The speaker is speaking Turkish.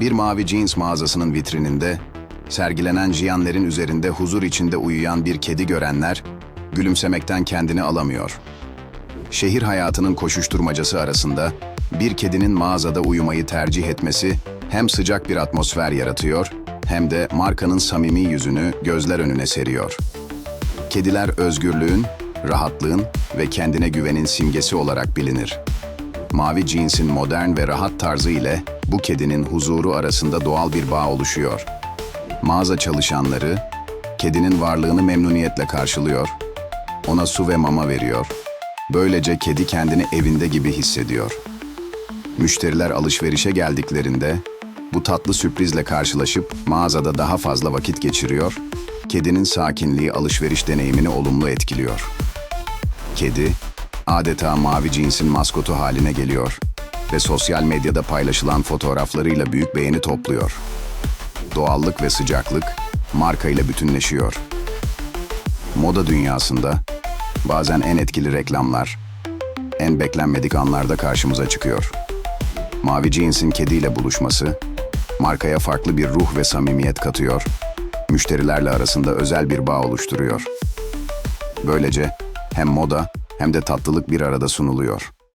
Bir mavi jeans mağazasının vitrininde sergilenen jiyanlerin üzerinde huzur içinde uyuyan bir kedi görenler gülümsemekten kendini alamıyor. Şehir hayatının koşuşturmacası arasında bir kedinin mağazada uyumayı tercih etmesi hem sıcak bir atmosfer yaratıyor hem de markanın samimi yüzünü gözler önüne seriyor. Kediler özgürlüğün, rahatlığın ve kendine güvenin simgesi olarak bilinir. Mavi jeans'in modern ve rahat tarzı ile bu kedinin huzuru arasında doğal bir bağ oluşuyor. Mağaza çalışanları kedinin varlığını memnuniyetle karşılıyor. Ona su ve mama veriyor. Böylece kedi kendini evinde gibi hissediyor. Müşteriler alışverişe geldiklerinde bu tatlı sürprizle karşılaşıp mağazada daha fazla vakit geçiriyor. Kedinin sakinliği alışveriş deneyimini olumlu etkiliyor. Kedi adeta mavi cinsin maskotu haline geliyor ve sosyal medyada paylaşılan fotoğraflarıyla büyük beğeni topluyor. Doğallık ve sıcaklık marka ile bütünleşiyor. Moda dünyasında bazen en etkili reklamlar, en beklenmedik anlarda karşımıza çıkıyor. Mavi Jeans'in kediyle buluşması, markaya farklı bir ruh ve samimiyet katıyor, müşterilerle arasında özel bir bağ oluşturuyor. Böylece hem moda hem de tatlılık bir arada sunuluyor.